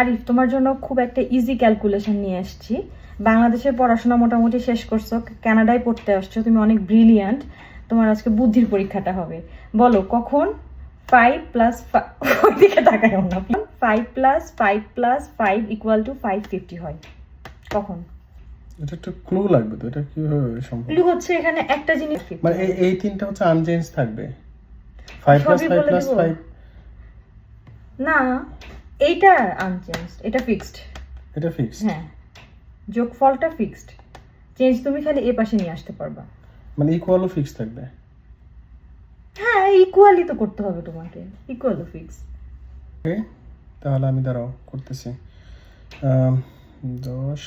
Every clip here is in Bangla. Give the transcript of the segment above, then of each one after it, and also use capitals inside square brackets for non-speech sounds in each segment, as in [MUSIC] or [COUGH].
আরিফ তোমার জন্য খুব একটা ইজি ক্যালকুলেশন নিয়ে এসেছি বাংলাদেশের পড়াশোনা মোটামুটি শেষ করছ কানাডায় পড়তে আসছো তুমি অনেক ব্রিলিয়ান্ট তোমার আজকে বুদ্ধির পরীক্ষাটা হবে। বলো কখন? ফাইভ প্লাস তাকায় না। Five plus five plus five equal to five fifty হয়। কখন? এটা একটু ক্লু লাগবে তো এটা কীভাবে সম্ভব? ক্লু হচ্ছে এখানে একটা জিনিস। মানে এই এই তিনটা হচ্ছে আনচেঞ্জ থাকবে। প্লাস প্লাস না এইটা আনচেঞ্জ এটা ফিক্সড এটা ফিক্সড হ্যাঁ যোগফলটা ফিক্সড চেঞ্জ তুমি খালি এ পাশে নিয়ে আসতে পারবা। মানে ইকুয়ালও ফিক্স থাকবে। হ্যাঁ ইকুয়ালি তো করতে হবে তোমাকে। ইকুয়াল ফিক্স ওকে তাহলে আমি দাঁড়াও করতেছি। দশ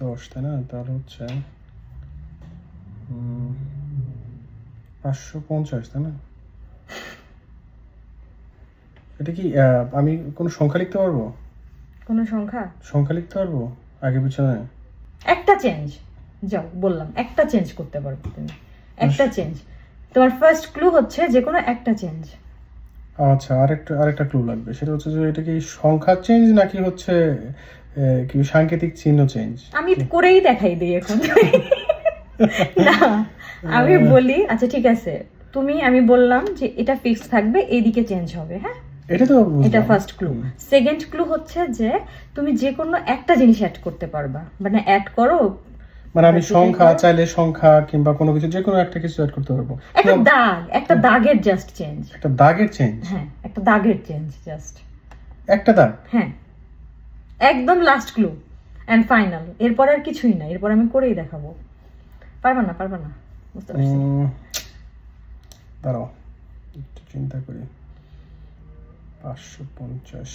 দশ তাই না? তাহলে হচ্ছে পাঁচশো পঞ্চাশ তাই না? এটা কি আমি কোনো সংখ্যা লিখতে পারব? কোনো সংখ্যা? সংখ্যা লিখতে পারব? আগে পিছনে একটা চেঞ্জ যাও বললাম একটা চেঞ্জ করতে পারবে তুমি। একটা চেঞ্জ তোমার ফার্স্ট ক্লু হচ্ছে যে কোনো একটা চেঞ্জ আচ্ছা আরেকটা আরেকটা ক্লু লাগবে। সেটা হচ্ছে যে এটা কি সংখ্যা চেঞ্জ নাকি হচ্ছে কি সাংকেতিক চিহ্ন চেঞ্জ আমি করেই দেখাই দিই এখন। না আমি বলি আচ্ছা ঠিক আছে। তুমি আমি বললাম যে এটা ফিক্সড থাকবে এইদিকে চেঞ্জ হবে হ্যাঁ? এটা তো এটা ফার্স্ট ক্লু সেকেন্ড ক্লু হচ্ছে যে তুমি যে কোনো একটা জিনিস অ্যাড করতে পারবা। মানে অ্যাড করো মানে আমি সংখ্যা চাইলে সংখ্যা কিংবা কোনো কিছু যে কোনো একটা কিছু অ্যাড করতে পারব। একটা দাগ একটা দাগের জাস্ট চেঞ্জ একটা দাগের চেঞ্জ হ্যাঁ একটা দাগের চেঞ্জ জাস্ট একটা দাগ? হ্যাঁ। একদম লাস্ট ক্লু অ্যান্ড ফাইনাল এরপর আর কিছুই না। এরপর আমি করেই দেখাবো। পারবা না পারবা না? বুঝতে পারছি। দাঁড়াও একটু চিন্তা করি। পাঁচশো পঞ্চাশ।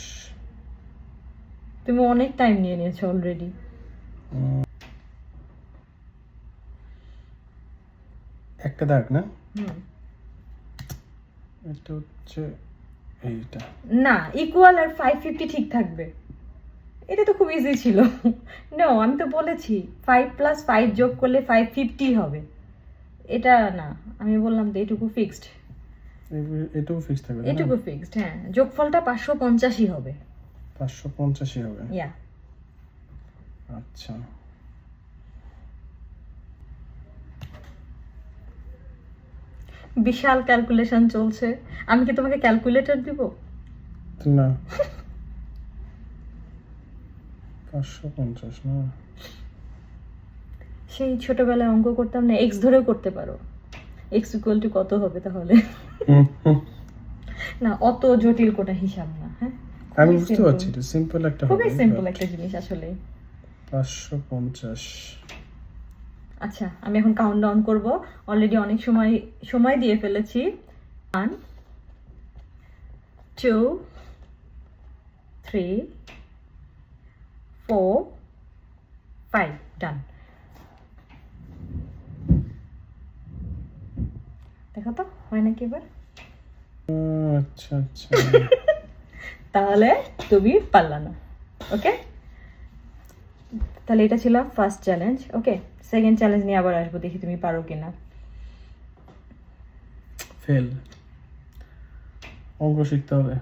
তুমি অনেক টাইম নিয়ে নিয়েছো অলরেডি একটা দাগ না? এটা হচ্ছে এইটা। না ইকুয়াল আর ফাইভ ফিফটি ঠিক থাকবে। এটা তো খুব ইজি ছিল। [LAUGHS] নো আমি তো বলেছি ফাইভ প্লাস ফাইভ যোগ করলে ফাইভ ফিফটি হবে। এটা না আমি বললাম তো এটুকু ফিক্সড এটাও ফিক্স থাকবে এটুকু ফিক্সড হ্যাঁ। যোগফলটা পাঁচশো পঞ্চাশই হবে। পাঁচশো পঞ্চাশই হবে? ইয়া আচ্ছা। বিশাল ক্যালকুলেশন চলছে। আমি কি তোমাকে ক্যালকুলেটর দিব? না। [LAUGHS] পাঁচশো পঞ্চাশ না? সেই ছোটবেলায় অঙ্ক করতাম না এক্স ধরেও করতে পারো। এক্স ইকুয়াল টু কত হবে তাহলে? না অত জটিল কোনো হিসাব না হ্যাঁ? আমি বুঝতে পারছি এটা সিম্পল একটা খুবই সিম্পল একটা জিনিস আসলে। 550 আচ্ছা আমি এখন কাউন্ট ডাউন করব। অলরেডি অনেক সময় সময় দিয়ে ফেলেছি। 1 2 3 4 দেখো তো হয় নাকি এবার? আচ্ছা আচ্ছা। [LAUGHS] তাহলে তুমি পারলা না ওকে তাহলে এটা ছিল first challenge okay second challenge নিয়ে আবার আসব দেখি তুমি পারো কিনা। ফেল অঙ্ক শিখতে হবে।